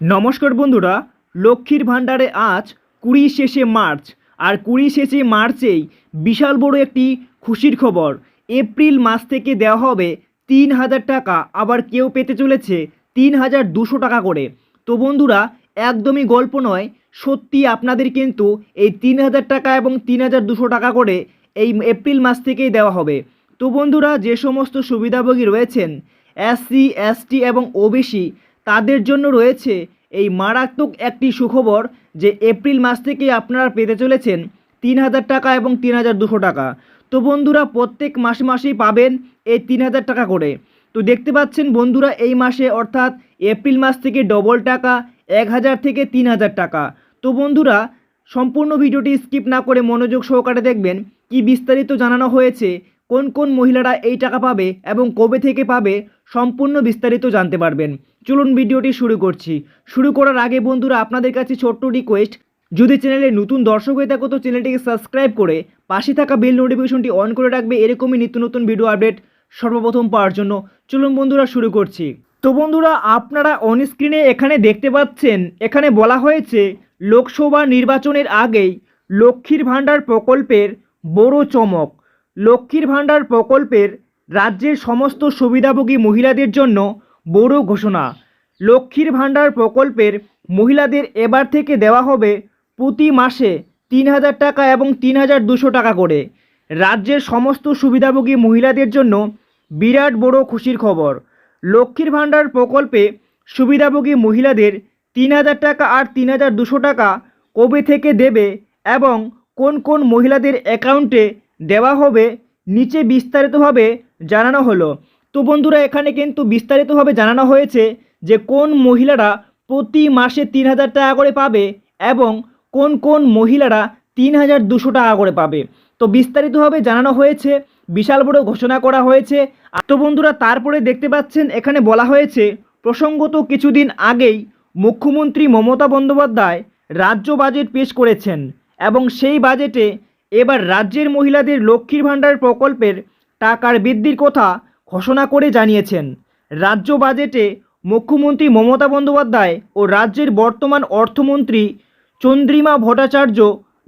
নমস্কার বন্ধুরা, লক্ষ্মীর ভাণ্ডারে আজ কুড়ি শেষে মার্চ, আর কুড়ি শেষে মার্চেই বিশাল বড় একটি খুশির খবর। এপ্রিল মাস থেকে দেওয়া হবে তিন হাজার টাকা, আবার কেউ পেতে চলেছে তিন হাজার দুশো টাকা করে। তো বন্ধুরা, একদমই গল্প নয়, সত্যি আপনাদের কিন্তু এই তিন হাজার টাকা এবং তিন হাজার দুশো টাকা করে এই এপ্রিল মাস থেকেই দেওয়া হবে। তো বন্ধুরা, যে সমস্ত সুবিধাভোগী রয়েছেন, এসসি, এসটি এবং ওবিসি তাদের জন্য রয়েছে এই মারাত্মক একটি সুখবর যে এপ্রিল মাস থেকে আপনারা পেতে চলেছেন তিন হাজার টাকা এবং তিন হাজার দুশো টাকা। তো বন্ধুরা, প্রত্যেক মাসে মাসেই পাবেন এই তিন হাজার টাকা করে। তো দেখতে পাচ্ছেন বন্ধুরা, এই মাসে অর্থাৎ এপ্রিল মাস থেকে ডবল টাকা, এক হাজার থেকে তিন হাজার টাকা। তো বন্ধুরা, সম্পূর্ণ ভিডিওটি স্কিপ না করে মনোযোগ সহকারে দেখবেন, কি বিস্তারিত জানানো হয়েছে কোন কোন মহিলারা এই টাকা পাবে এবং কবে থেকে পাবে সম্পূর্ণ বিস্তারিত জানতে পারবেন। চলুন ভিডিওটি শুরু করছি। শুরু করার আগে বন্ধুরা, আপনাদের কাছে ছোট্ট রিকোয়েস্ট যদি চ্যানেলে নতুন দর্শক হয়ে থাকো, তো চ্যানেলটিকে সাবস্ক্রাইব করে পাশে থাকা বেল নোটিফিকেশনটি অন করে রাখবে। এরকমই নিত্য নতুন ভিডিও আপডেট সর্বপ্রথম পাওয়ার জন্য। চলুন বন্ধুরা, শুরু করছি। তো বন্ধুরা, আপনারা অন স্ক্রিনে এখানে দেখতে পাচ্ছেন, এখানে বলা হয়েছে, লোকসভা নির্বাচনের আগেই লক্ষ্মীর ভাণ্ডার প্রকল্পের বড় চমক। লক্ষ্মীর ভাণ্ডার প্রকল্পের রাজ্যের সমস্ত সুবিধাভোগী মহিলাদের জন্য বড় ঘোষণা। লক্ষ্মীর ভাণ্ডার প্রকল্পের মহিলাদের এবার থেকে দেওয়া হবে প্রতি মাসে তিন হাজার টাকা এবং তিন হাজার দুশো টাকা করে। রাজ্যের সমস্ত সুবিধাভোগী মহিলাদের জন্য বিরাট বড় খুশির খবর। লক্ষ্মীর ভাণ্ডার প্রকল্পে সুবিধাভোগী মহিলাদের তিন হাজার টাকা আর তিন হাজার দুশো টাকা কবে থেকে দেবে এবং কোন কোন মহিলাদের অ্যাকাউন্টে দেওয়া হবে, নিচে বিস্তারিতভাবে জানানো হলো। তো বন্ধুরা, এখানে কিন্তু বিস্তারিতভাবে জানানো হয়েছে যে কোন মহিলারা প্রতি মাসে তিন হাজার টাকা করে পাবে এবং কোন কোন মহিলারা তিন হাজার দুশো টাকা করে পাবে। তো বিস্তারিতভাবে জানানো হয়েছে, বিশাল বড় ঘোষণা করা হয়েছে। তো বন্ধুরা, তারপরে দেখতে পাচ্ছেন, এখানে বলা হয়েছে, প্রসঙ্গত কিছুদিন আগেই মুখ্যমন্ত্রী মমতা বন্দ্যোপাধ্যায় রাজ্য বাজেট পেশ করেছেন এবং সেই বাজেটে এবার রাজ্যের মহিলাদের লক্ষ্মীর ভাণ্ডার প্রকল্পের টাকার বৃদ্ধির কথা ঘোষণা করে জানিয়েছেন। রাজ্য বাজেটে মুখ্যমন্ত্রী মমতা বন্দ্যোপাধ্যায় ও রাজ্যের বর্তমান অর্থমন্ত্রী চন্দ্রিমা ভট্টাচার্য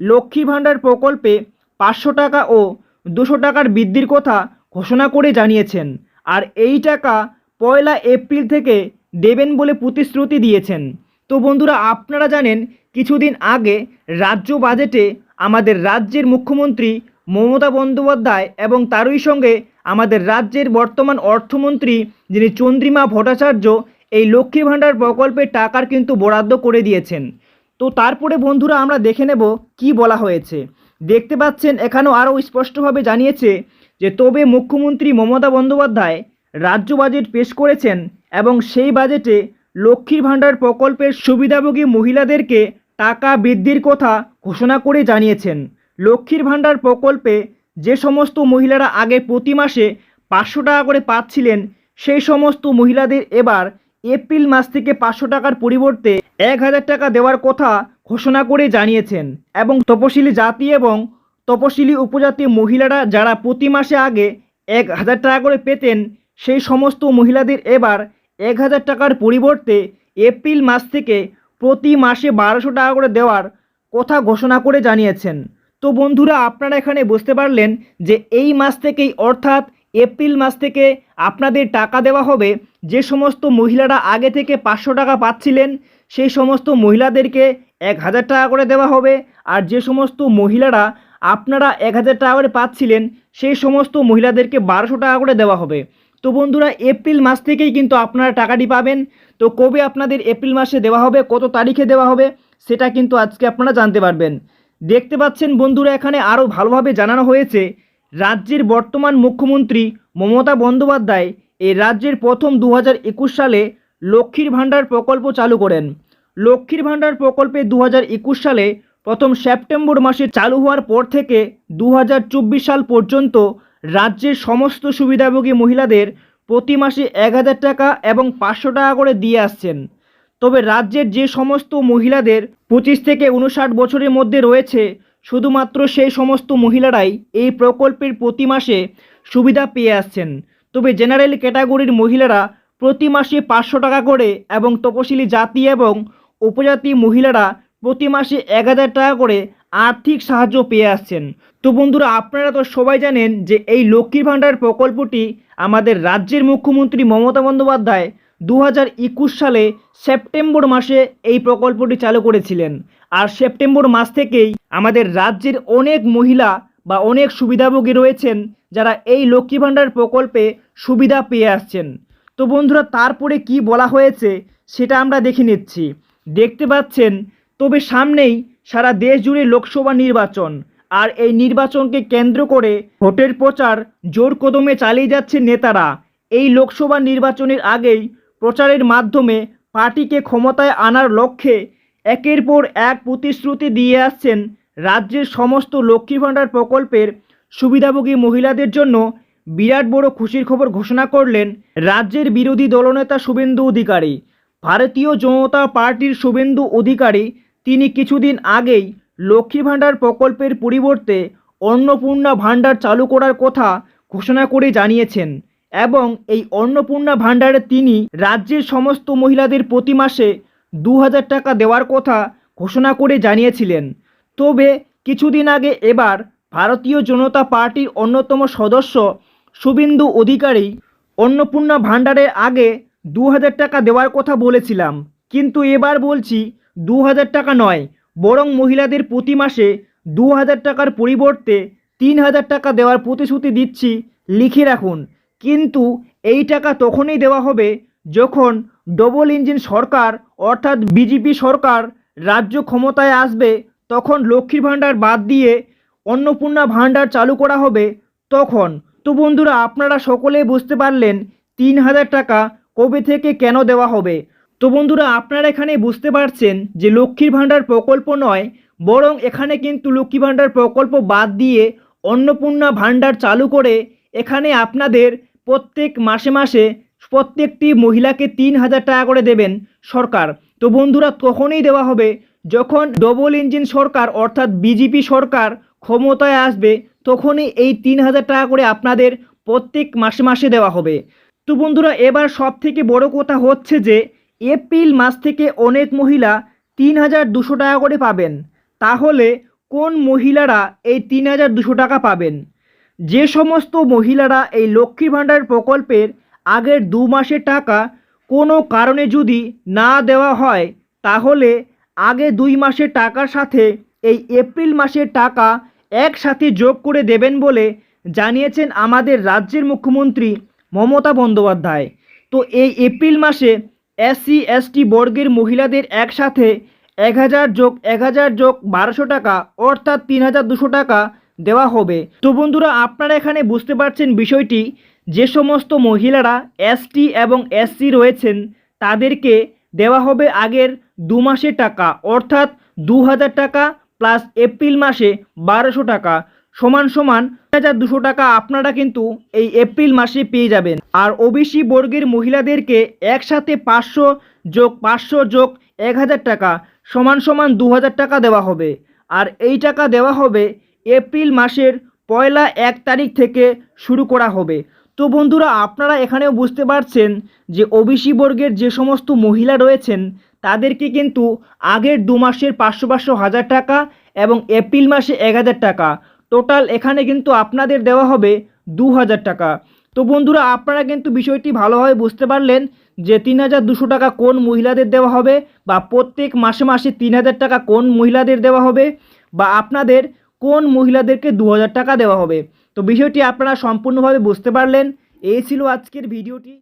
লক্ষ্মী ভাণ্ডার প্রকল্পে পাঁচশো টাকা ও দুশো টাকার বৃদ্ধির কথা ঘোষণা করে জানিয়েছেন আর এই টাকা পয়লা এপ্রিল থেকে দেবেন বলে প্রতিশ্রুতি দিয়েছেন। তো বন্ধুরা, আপনারা জানেন, কিছুদিন আগে রাজ্য বাজেটে আমাদের রাজ্যের মুখ্যমন্ত্রী মমতা বন্দ্যোপাধ্যায় এবং তারই সঙ্গে আমাদের রাজ্যের বর্তমান অর্থমন্ত্রী যিনি চন্দ্রিমা ভট্টাচার্য এই লক্ষ্মী ভাণ্ডার প্রকল্পের টাকার কিন্তু বরাদ্দ করে দিয়েছেন। তো তারপরে বন্ধুরা আমরা দেখে নেব কি বলা হয়েছে। দেখতে পাচ্ছেন এখানেও আরও স্পষ্টভাবে জানিয়েছে যে তবে মুখ্যমন্ত্রী মমতা বন্দ্যোপাধ্যায় রাজ্য বাজেট পেশ করেছেন এবং সেই বাজেটে লক্ষ্মীর ভাণ্ডার প্রকল্পের সুবিধাভোগী মহিলাদেরকে টাকা বৃদ্ধির কথা ঘোষণা করে জানিয়েছেন। লক্ষ্মীর ভাণ্ডার প্রকল্পে যে সমস্ত মহিলারা আগে প্রতি মাসে পাঁচশো টাকা করে পাচ্ছিলেন, সেই সমস্ত মহিলাদের এবার এপ্রিল মাস থেকে পাঁচশো টাকার পরিবর্তে এক হাজার টাকা দেওয়ার কথা ঘোষণা করে জানিয়েছেন এবং তপশিলি জাতি এবং তপশিলি উপজাতি মহিলারা যারা প্রতি মাসে আগে এক হাজার টাকা করে পেতেন, সেই সমস্ত মহিলাদের এবার এক হাজার টাকার পরিবর্তে এপ্রিল মাস থেকে প্রতি মাসে বারোশো টাকা করে দেওয়ার কথা ঘোষণা করে জানিয়েছেন। তো বন্ধুরা, আপনারা এখানে বুঝতে পারলেন যে এই মাস থেকেই, অর্থাৎ এপ্রিল মাস থেকে আপনাদের টাকা দেওয়া হবে। যে সমস্ত মহিলারা আগে থেকে পাঁচশো টাকা পাচ্ছিলেন, সেই সমস্ত মহিলাদেরকে এক হাজার টাকা করে দেওয়া হবে। আর যে সমস্ত মহিলারা আপনারা এক হাজার টাকা করে পাচ্ছিলেন, সেই সমস্ত মহিলাদেরকে বারোশো টাকা করে দেওয়া হবে। তো বন্ধুরা, এপ্রিল মাস থেকেই কিন্তু আপনারা টাকাটি পাবেন। তো কবে আপনাদের এপ্রিল মাসে দেওয়া হবে, কত তারিখে দেওয়া হবে, সেটা কিন্তু আজকে আপনারা জানতে পারবেন। দেখতে পাচ্ছেন বন্ধুরা, এখানে আরও ভালোভাবে জানানো হয়েছে, রাজ্যের বর্তমান মুখ্যমন্ত্রী মমতা বন্দ্যোপাধ্যায় এই রাজ্যের প্রথম দু সালে লক্ষ্মীর ভাণ্ডার প্রকল্প চালু করেন। লক্ষ্মীর ভাণ্ডার প্রকল্পে দু সালে প্রথম সেপ্টেম্বর মাসে চালু হওয়ার পর থেকে দু হাজার চব্বিশ সাল পর্যন্ত রাজ্যের সমস্ত সুবিধাভোগী মহিলাদের প্রতি মাসে এক হাজার টাকা এবং পাঁচশো টাকা করে দিয়ে আসছেন। তবে রাজ্যের যে সমস্ত মহিলাদের পঁচিশ থেকে উনষাট বছরের মধ্যে রয়েছে, শুধুমাত্র সেই সমস্ত মহিলারাই এই প্রকল্পের প্রতি মাসে সুবিধা পেয়ে আসছেন। তবে জেনারেল ক্যাটাগরির মহিলারা প্রতি মাসে পাঁচশো টাকা করে এবং তপশিলি জাতি এবং উপজাতি মহিলারা প্রতি মাসে এক হাজার টাকা করে আর্থিক সাহায্য পেয়ে আসছেন। তো বন্ধুরা, আপনারা তো সবাই জানেন যে এই লক্ষ্মীর ভাণ্ডার প্রকল্পটি আমাদের রাজ্যের মুখ্যমন্ত্রী মমতা বন্দ্যোপাধ্যায় দু হাজার একুশ সালে সেপ্টেম্বর মাসে এই প্রকল্পটি চালু করেছিলেন। আর সেপ্টেম্বর মাস থেকেই আমাদের রাজ্যের অনেক মহিলা বা অনেক সুবিধাভোগী রয়েছেন যারা এই লক্ষ্মী ভাণ্ডার প্রকল্পে সুবিধা পেয়ে আসছেন। তো বন্ধুরা, তারপরে কি বলা হয়েছে সেটা আমরা দেখে নিচ্ছি। দেখতে পাচ্ছেন, তবে সামনেই সারা দেশ জুড়ে লোকসভা নির্বাচন। আর এই নির্বাচনকে কেন্দ্র করে ভোটের প্রচার জোর কদমে চালিয়ে যাচ্ছে নেতারা। এই লোকসভা নির্বাচনের আগেই প্রচারের মাধ্যমে পার্টিকে ক্ষমতায় আনার লক্ষ্যে একের পর এক প্রতিশ্রুতি দিয়ে আসছেন রাজ্যের সমস্ত লক্ষ্মী ভাণ্ডার প্রকল্পের সুবিধাভোগী মহিলাদের জন্য বিরাট বড় খুশির খবর ঘোষণা করলেন রাজ্যের বিরোধী দলনেতা শুভেন্দু অধিকারী। ভারতীয় জনতা পার্টির শুভেন্দু অধিকারী তিনি কিছুদিন আগেই লক্ষ্মী ভাণ্ডার প্রকল্পের পরিবর্তে অন্নপূর্ণা ভাণ্ডার চালু করার কথা ঘোষণা করে জানিয়েছেন এবং এই অন্নপূর্ণা ভাণ্ডারে তিনি রাজ্যের সমস্ত মহিলাদের প্রতি মাসে দু হাজার টাকা দেওয়ার কথা ঘোষণা করে জানিয়েছিলেন। তবে কিছুদিন আগে এবার ভারতীয় জনতা পার্টির অন্যতম সদস্য শুভেন্দু অধিকারী অন্নপূর্ণা ভাণ্ডারের আগে দু হাজার টাকা দেওয়ার কথা বলেছিলাম। কিন্তু এবার বলছি দু হাজার টাকা নয় বরং মহিলাদের প্রতি মাসে দু হাজার টাকার পরিবর্তে তিন হাজার টাকা দেওয়ার প্রতিশ্রুতি দিচ্ছি, লিখে রাখুন। কিন্তু এই টাকা তখনই দেওয়া হবে যখন ডবল ইঞ্জিন সরকার অর্থাৎ বিজেপি সরকার রাজ্য ক্ষমতায় আসবে, তখন লক্ষ্মীর ভাণ্ডার বাদ দিয়ে অন্নপূর্ণা ভাণ্ডার চালু করা হবে তখন। তো বন্ধুরা, আপনারা সকলেই বুঝতে পারলেন তিন হাজার টাকা কবে থেকে কেন দেওয়া হবে। তো বন্ধুরা, আপনারা এখানে বুঝতে পারছেন যে লক্ষ্মীর ভাণ্ডার প্রকল্প নয়, বরং এখানে কিন্তু লক্ষ্মী ভাণ্ডার প্রকল্প বাদ দিয়ে অন্নপূর্ণা ভাণ্ডার চালু করে এখানে আপনাদের প্রত্যেক মাসে মাসে প্রত্যেকটি মহিলাকে তিন হাজার টাকা করে দেবেন সরকার। তো বন্ধুরা, তখনই দেওয়া হবে যখন ডবল ইঞ্জিন সরকার অর্থাৎ বিজেপি সরকার ক্ষমতায় আসবে, তখনই এই তিন হাজার টাকা করে আপনাদের প্রত্যেক মাসে মাসে দেওয়া হবে। তো বন্ধুরা, এবার সব থেকে বড় কথা হচ্ছে যে এপ্রিল মাস থেকে অনেক মহিলা তিন হাজার দুশো টাকা করে পাবেন। তাহলে কোন মহিলারা এই তিন হাজার দুশো টাকা পাবেন? যে সমস্ত মহিলারা এই লক্ষ্মী ভাণ্ডার প্রকল্পের আগের দু মাসের টাকা কোনো কারণে যদি না দেওয়া হয়, তাহলে আগে দুই মাসের টাকার সাথে এই এপ্রিল মাসের টাকা একসাথে যোগ করে দেবেন বলে জানিয়েছেন আমাদের রাজ্যের মুখ্যমন্ত্রী মমতা বন্দ্যোপাধ্যায়। তো এই এপ্রিল মাসে এসসি এসটি বর্গের মহিলাদের একসাথে এক হাজার যোগ এক হাজার যোগ বারোশো টাকা, অর্থাৎ তিন হাজার দুশো টাকা দেওয়া হবে। তো বন্ধুরা, আপনারা এখানে বুঝতে পারছেন বিষয়টি, যে সমস্ত মহিলারা এসটি এবং এসসি রয়েছেন, তাদেরকে দেওয়া হবে আগের দু মাসের টাকা, অর্থাৎ দু হাজার টাকা প্লাস এপ্রিল মাসে বারোশো টাকা। সমান সমান হাজার দুশো টাকা আপনারা কিন্তু এই এপ্রিল মাসে পেয়ে যাবেন। আর ওবিসি বর্গের মহিলাদেরকে একসাথে পাঁচশো যোগ পাঁচশো যোগ এক হাজার টাকা সমান সমান দু হাজার টাকা দেওয়া হবে। আর এই টাকা দেওয়া হবে এপ্রিল মাসের পয়লা এক তারিখ থেকে শুরু করা হবে। তো বন্ধুরা, আপনারা এখানেও বুঝতে পারছেন যে ওবিসি বর্গের যে সমস্ত মহিলা রয়েছেন, তাদেরকে কিন্তু আগের দু মাসের পাঁচশো পাঁচশো হাজার টাকা এবং এপ্রিল মাসে এক হাজার টাকা টোটাল এখানে কিন্তু আপনাদের দেওয়া হবে দু হাজার টাকা। তো বন্ধুরা, আপনারা কিন্তু বিষয়টি ভালোভাবে বুঝতে পারলেন যে তিন হাজার দুশো টাকা কোন মহিলাদের দেওয়া হবে বা প্রত্যেক মাসে মাসে তিন হাজার টাকা কোন মহিলাদের দেওয়া হবে বা আপনাদের কোন মহিলাদেরকে দু হাজার টাকা দেওয়া হবে। তো বিষয়টি আপনারা সম্পূর্ণভাবে বুঝতে পারলেন। এই ছিল আজকের ভিডিওটি।